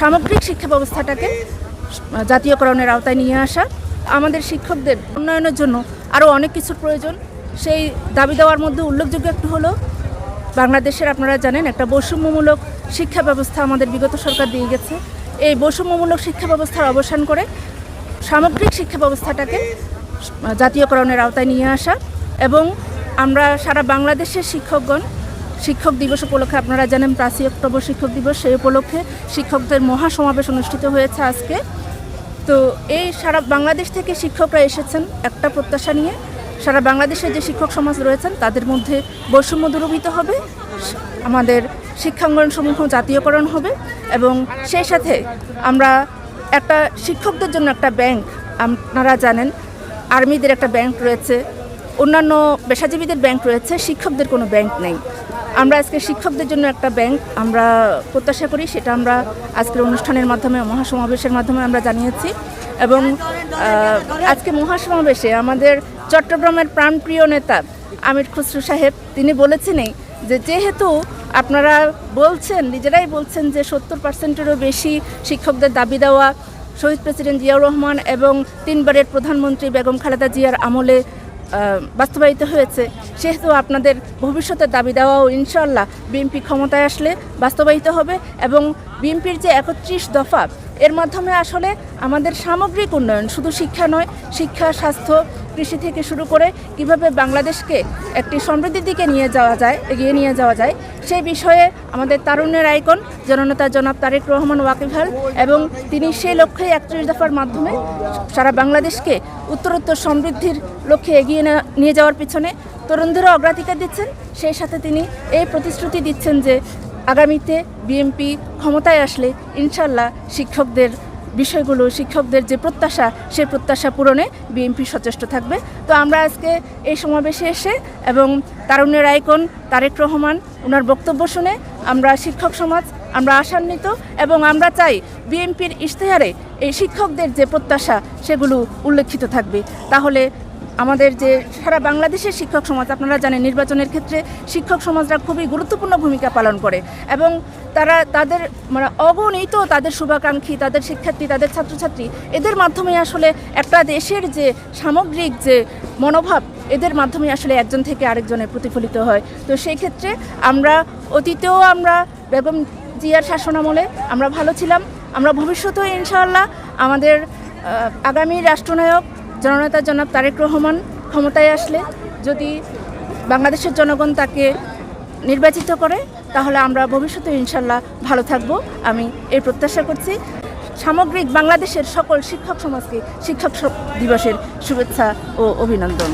সামগ্রিক শিক্ষা ব্যবস্থাটাকে জাতীয়করণের আওতায় নিয়ে আসা, আমাদের শিক্ষকদের উন্নয়নের জন্য আরও অনেক কিছুর প্রয়োজন। সেই দাবি দেওয়ার মধ্যে উল্লেখযোগ্য একটু হলো, বাংলাদেশের আপনারা জানেন একটা বৈষম্যমূলক শিক্ষা ব্যবস্থা আমাদের বিগত সরকার দিয়ে গেছে। এই বৈষম্যমূলক শিক্ষা ব্যবস্থার অবসান করে সামগ্রিক শিক্ষা ব্যবস্থাটাকে জাতীয়করণের আওতায় নিয়ে আসা এবং আমরা সারা বাংলাদেশের শিক্ষকগণ শিক্ষক দিবস উপলক্ষে আপনারা জানেন পাঁচই অক্টোবর শিক্ষক দিবস, সেই উপলক্ষে শিক্ষকদের মহাসমাবেশ অনুষ্ঠিত হয়েছে আজকে। তো এই সারা বাংলাদেশ থেকে শিক্ষকরা এসেছেন একটা প্রত্যাশা নিয়ে। সারা বাংলাদেশে যে শিক্ষক সমাজ রয়েছেন, তাদের মধ্যে বৈষম্য দূরীভূত হবে, আমাদের শিক্ষাঙ্গন সমূহ জাতীয়করণ হবে এবং সেই সাথে আমরা একটা শিক্ষকদের জন্য একটা ব্যাংক, আপনারা জানেন, আর্মিদের একটা ব্যাংক রয়েছে, অন্যান্য পেশাজীবীদের ব্যাংক রয়েছে, শিক্ষকদের কোনো ব্যাংক নেই। আমরা আজকে শিক্ষকদের জন্য একটা ব্যাংক আমরা প্রত্যাশা করি, সেটা আমরা আজকের অনুষ্ঠানের মাধ্যমে, মহাসমাবেশের মাধ্যমে আমরা জানিয়েছি। এবং আজকে মহাসমাবেশে আমাদের চট্টগ্রামের প্রাণপ্রিয় নেতা আমির খুসরু সাহেব, তিনি বলেছেনই যে যেহেতু আপনারা বলছেন, নিজেরাই বলছেন যে সত্তর পার্সেন্টেরও বেশি শিক্ষকদের দাবি দেওয়া শহীদ প্রেসিডেন্ট জিয়াউর রহমান এবং তিনবারের প্রধানমন্ত্রী বেগম খালেদা জিয়ার আমলে বাস্তবায়িত হয়েছে। সেহেতু আপনাদের ভবিষ্যতের দাবি দেওয়াও ইনশাল্লাহ বিএনপি ক্ষমতায় আসলে বাস্তবায়িত হবে এবং বিএনপির যে একত্রিশ দফা, এর মাধ্যমে আসলে আমাদের সামগ্রিক উন্নয়ন শুধু শিক্ষা নয়, শিক্ষা, স্বাস্থ্য কৃষি থেকে শুরু করে কীভাবে বাংলাদেশকে একটি সমৃদ্ধির দিকে নিয়ে যাওয়া যায়, এগিয়ে নিয়ে যাওয়া যায়, সেই বিষয়ে আমাদের তারুণ্যের আইকন, জননেতা জনাব তারেক রহমান ওয়াকিফাল এবং তিনি সেই লক্ষ্যে একত্রিশ দফার মাধ্যমে সারা বাংলাদেশকে উত্তরোত্তর সমৃদ্ধির লক্ষ্যে এগিয়ে নিয়ে যাওয়ার পিছনে তরুণদেরও অগ্রাধিকার দিচ্ছেন। সেই সাথে তিনি এই প্রতিশ্রুতি দিচ্ছেন যে আগামীতে বিএনপি ক্ষমতায় আসলে ইনশাল্লাহ শিক্ষকদের বিষয়গুলো, শিক্ষকদের যে প্রত্যাশা, সেই প্রত্যাশা পূরণে বিএনপি সচেষ্ট থাকবে। তো আমরা আজকে এই সমাবেশে এসে এবং তারুণ্যের আইকন তারেক রহমান ওনার বক্তব্য শুনে আমরা শিক্ষক সমাজ, আমরা আশান্বিত এবং আমরা চাই বিএনপির ইশতেহারে এই শিক্ষকদের যে প্রত্যাশা, সেগুলো উল্লেখিত থাকবে। তাহলে আমাদের যে সারা বাংলাদেশের শিক্ষক সমাজ, আপনারা জানেন নির্বাচনের ক্ষেত্রে শিক্ষক সমাজরা খুবই গুরুত্বপূর্ণ ভূমিকা পালন করে এবং তারা তাদের মানে অগণিত তাদের শুভাকাঙ্ক্ষী, তাদের শিক্ষার্থী, তাদের ছাত্রছাত্রী, এদের মাধ্যমে আসলে একটা দেশের যে সামগ্রিক যে মনোভাব, এদের মাধ্যমে আসলে একজন থেকে আরেকজনের প্রতিফলিত হয়। তো সেই ক্ষেত্রে আমরা অতীতেও আমরা বেগম জিয়ার শাসনামলে আমরা ভালো ছিলাম, আমরা ভবিষ্যতেও ইনশাআল্লাহ আমাদের আগামী রাষ্ট্রনায়ক জননেতা জনাব তারেক রহমান ক্ষমতায় আসলে যদি বাংলাদেশের জনগণ তাকে নির্বাচিত করে, তাহলে আমরা ভবিষ্যতে ইনশাল্লাহ ভালো থাকব। আমি এই প্রত্যাশা করছি। সামগ্রিক বাংলাদেশের সকল শিক্ষক সমাজকে শিক্ষক দিবসের শুভেচ্ছা ও অভিনন্দন।